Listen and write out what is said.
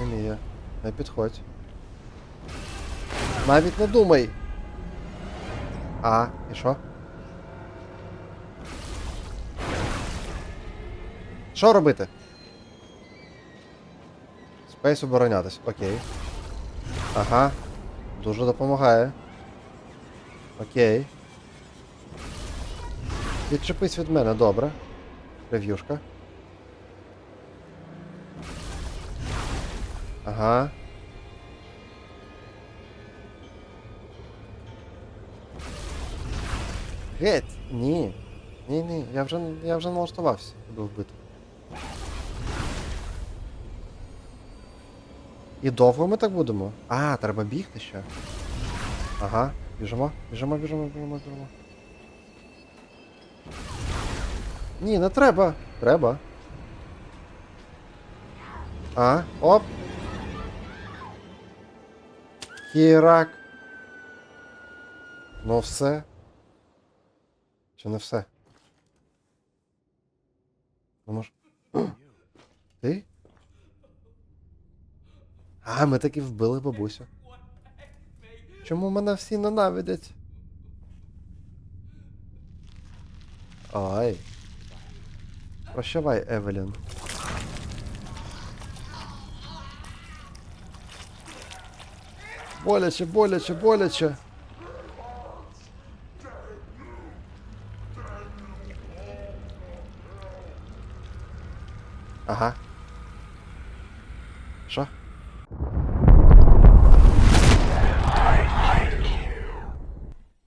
не вміє. Не підходь. Навіть не думай. А, і що? Що робити? Спейс оборонятись, окей. Ага. Дуже допомагає. Окей. Відчепись від мене, добре. Рев'юшка. Ага. Геть! Ні. Ні, ні, я вже, я вже налаштувався, тебе вбити. І довго ми так будемо? А, треба бігти ще. Ага, біжимо, біжимо, біжимо, біжимо, біжимо. Ні, не треба. Треба. А, оп. Хірак. Ну все. Чи не все? Ну може. Ти? А, ми таки вбили бабусю. Чому мене всі ненавидять? Ай. Прощавай, Евелін. Боляче, боляче, боляче. Ага. Що?